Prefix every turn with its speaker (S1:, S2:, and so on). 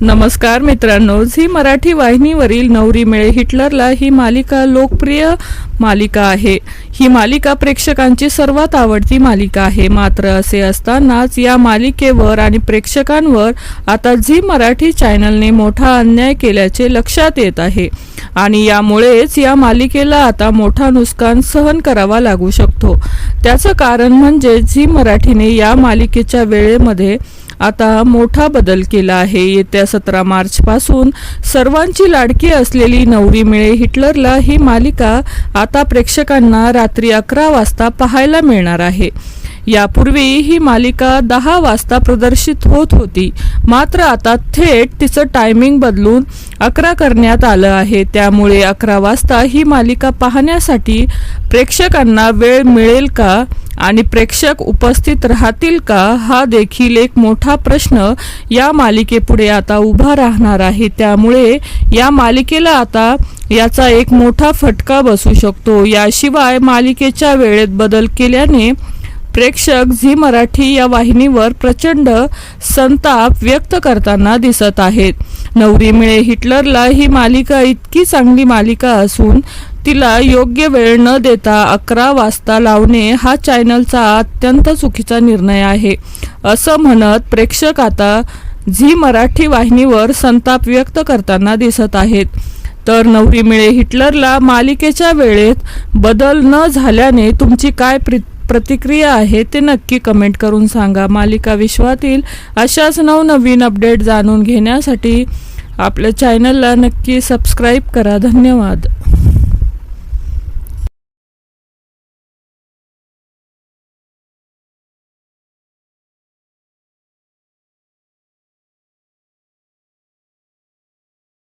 S1: नमस्कार मित्रांनो झी मराठी वाहिनीवरील नवरी मिळे हिटलरला ही मालिका लोकप्रिय मालिका आहे. ही मालिका प्रेक्षकांची सर्वात आवडती मालिका आहे. मात्र असे असतानाच या मालिकेवर आणि प्रेक्षकांवर आता झी मराठी चॅनलने मोठा अन्याय केल्याचे लक्षात येत आहे. आणि यामुळेच या मालिकेला आता मोठा नुकसान सहन करावा लागू शकतो. त्याचं कारण म्हणजे झी मराठीने या मालिकेच्या वेळेमध्ये आता मोठा बदल केला आहे. येत्या सतरा मार्चपासून सर्वांची लाडकी असलेली नवरी मिळे हिटलरला ही मालिका आता प्रेक्षकांना रात्री अकरा वाजता पाहायला मिळणार आहे. यापूर्वी ही मालिका दहा वाजता प्रदर्शित होत होती. मात्र आता थेट तिचं टायमिंग बदलून अकरा करण्यात आलं आहे. त्यामुळे अकरा वाजता ही मालिका पाहण्यासाठी प्रेक्षकांना वेळ मिळेल का? आणि प्रेक्षक उपस्थित राहतील का हा देखील एक मोठा प्रश्न या मालिकेपुढे आता उभा राहणार आहे. त्यामुळे या मालिकेला आता याचा एक मोठा फटका बसू शकतो. याशिवाय मालिकेच्या वेळेत बदल केल्याने प्रेक्षक झी मराठी या वाहिनीवर प्रचंड संताप व्यक्त करताना दिसत आहेत. नवरी मिळे हिटलरला ही मालिका इतकी चांगली मालिका असून तिला योग्य वेळ न देता अकरा वाजता लावणे हा चॅनलचा अत्यंत चुकीचा निर्णय आहे. असं म्हणत प्रेक्षक आता झी मराठी वाहिनीवर संताप व्यक्त करताना दिसत आहेत. तर नवरी मिळे हिटलरला मालिकेच्या वेळेत बदल न झाल्याने तुमची काय प्रि प्रतिक्रिया आहे ते नक्की कमेंट करून सांगा. मालिका विश्वातील अशाच नवनवीन अपडेट जाणून घेण्यासाठी आपल्या चॅनलला नक्की सबस्क्राईब करा. धन्यवाद.